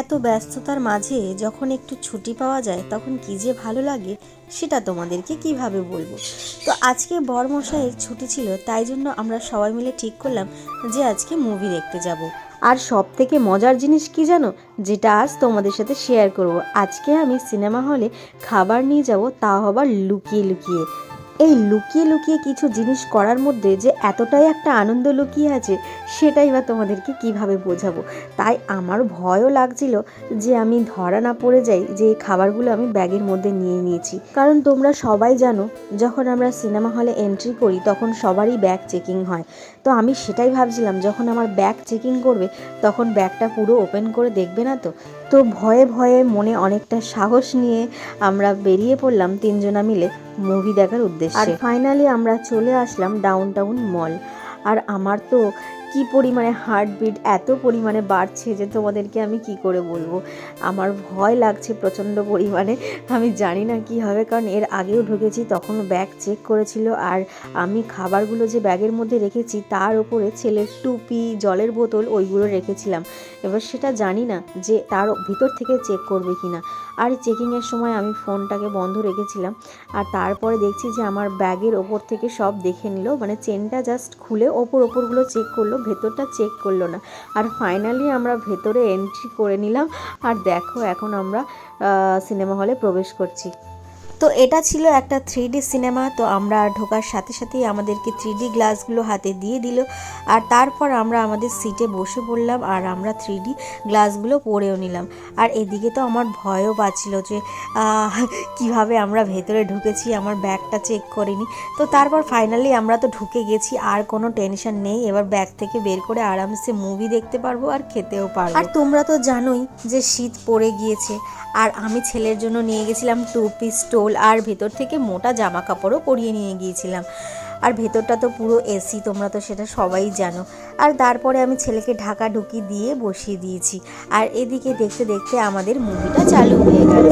এত ব্যস্ততার মাঝে যখন একটু ছুটি পাওয়া যায়, তখন কি যে ভালো লাগে সেটা তোমাদেরকে কীভাবে বলব? তো আজকে বরমশাইয়ের ছুটি ছিল, তাই জন্য আমরা সবাই মিলে ঠিক করলাম যে আজকে মুভি দেখতে যাব। আর সব থেকে মজার জিনিস কি জানো? যেটা আজ তোমাদের সাথে শেয়ার করব। আজকে আমি সিনেমা হলে খাবার নিয়ে যাব তাও আবার লুকিয়ে লুকিয়ে। এই লুকিয়ে লুকিয়ে কিছু জিনিস করার মধ্যে যে এতটাই একটা আনন্দ লুকিয়ে আছে, সেটাই বা তোমাদেরকে কীভাবে বোঝাবো? তাই আমার ভয়ও লাগছিল যে আমি ধরা না পড়ে যাই, যে এই খাবারগুলো আমি ব্যাগের মধ্যে নিয়ে নিয়েছি। কারণ তোমরা সবাই জানো, যখন আমরা সিনেমা হলে এন্ট্রি করি, তখন সবারই ব্যাগ চেকিং হয়। তো আমি সেটাই ভাবছিলাম, যখন আমার ব্যাগ চেকিং করবে, তখন ব্যাগটা পুরো ওপেন করে দেখবে না তো? তো ভয়ে ভয়ে মনে অনেকটা সাহস নিয়ে আমরা বেরিয়ে পড়লাম তিনজনা মিলে। মুভি দেখার উদ্দেশ্যে। আর ফাইনালি আমরা চলে আসলাম ডাউন টাউন মল আর আমার তো কি পরিমাণে হার্টবিট এত পরিমাণে বাড়ছে যে তোমাদেরকে আমি কি করে বলব? আমার ভয় লাগছে প্রচণ্ড পরিমাণে, আমি জানি না কি হবে, কারণ এর আগেও ঢুকেছি তখন ব্যাগ চেক করেছিল, আর আমি খাবারগুলো যে ব্যাগের মধ্যে রেখেছি, তার উপরে ছেলের টুপি, জলের বোতল, ওইগুলো রেখেছিলাম। এবার সেটা জানি না যে তার ভিতর থেকে চেক করবে কি না আর চেকিংয়ের সময় আমি ফোনটাকে বন্ধ রেখেছিলাম, আর তারপরে দেখছি যে আমার ব্যাগের ওপর থেকে সব দেখে নিল মানে চেনটা জাস্ট খুলে ওপর ওপরগুলো চেক করল ভেতরটা চেক করল না। আর ফাইনালি আমরা ভেতরে এন্ট্রি করে নিলাম। আর দেখো, এখন আমরা সিনেমা হলে প্রবেশ করছি। তো এটা ছিল একটা থ্রি সিনেমা তো আমরা ঢোকার সাথে সাথেই আমাদেরকে থ্রি গ্লাসগুলো হাতে দিয়ে দিল। আর তারপর আমরা আমাদের সিটে বসে পড়লাম আর আমরা থ্রি গ্লাসগুলো পরেও নিলাম। আর এদিকে তো আমার ভয়ও পাচ্ছিল যে কীভাবে আমরা ভেতরে ঢুকেছি, আমার ব্যাগটা চেক করিনি। তো তারপর ফাইনালি আমরা তো ঢুকে গেছি, আর কোনো টেনশন নেই। এবার ব্যাগ থেকে বের করে আরামসে মুভি দেখতে পারব আর খেতেও পারব। আর তোমরা তো জানোই যে শীত পড়ে গিয়েছে। আর আমি ছেলের জন্য নিয়ে গেছিলাম টু পিস স্টোল আর ভেতর থেকে মোটা জামা কাপড়ও পরিয়ে নিয়ে গিয়েছিলাম। আর ভেতরটা তো পুরো এসি, তোমরা তো সেটা সবাই জানো। আর তারপরে আমি ছেলেকে ঢাকা ঢুকি দিয়ে বসিয়ে দিয়েছি। আর এদিকে দেখতে দেখতে আমাদের মুভিটা চালু হয়ে গেল।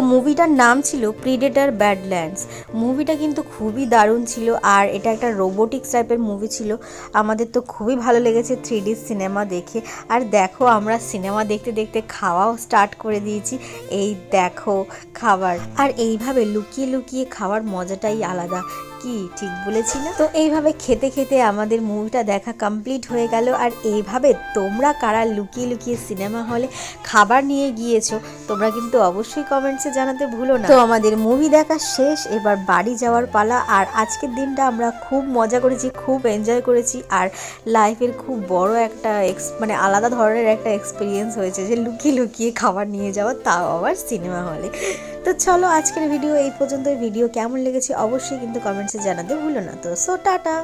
মুভিটার নাম ছিল প্রিডেটার ব্যাডল্যান্ডস মুভিটা কিন্তু খুবই দারুণ ছিল আর এটা একটা রোবোটিক্স টাইপের মুভি ছিল। আমাদের তো খুবই ভালো লেগেছে থ্রি ডি সিনেমা দেখে। আর দেখো, আমরা সিনেমা দেখতে দেখতে খাওয়াও স্টার্ট করে দিয়েছি। এই দেখো খাবার। আর এইভাবে লুকিয়ে লুকিয়ে খাওয়ার মজাটাই আলাদা। কি ঠিক বলেছি না? তো এইভাবে খেতে খেতে আমাদের মুভিটা দেখা কমপ্লিট হয়ে গেল। আর এইভাবে তোমরা কারা লুকিয়ে লুকিয়ে সিনেমা হলে খাবার নিয়ে গিয়েছো, তোমরা কিন্তু অবশ্যই কমেন্টসে জানাতে ভুলো না। তো আমাদের মুভি দেখা শেষ, এবার বাড়ি যাওয়ার পালা। আর আজকের দিনটা আমরা খুব মজা করেছি, খুব এনজয় করেছি। আর লাইফের খুব বড় একটা এক্স মানে আলাদা ধরনের একটা এক্সপিরিয়েন্স হয়েছে যে লুকিয়ে লুকিয়ে খাবার নিয়ে যাওয়া, তাও আবার সিনেমা হলে তো চলো আজকের ভিডিও এই পর্যন্ত ভিডিও কেমন লেগেছে অবশ্যই কিন্তু কমেন্টসে জানাতে ভুলো না। তো সো টাটা।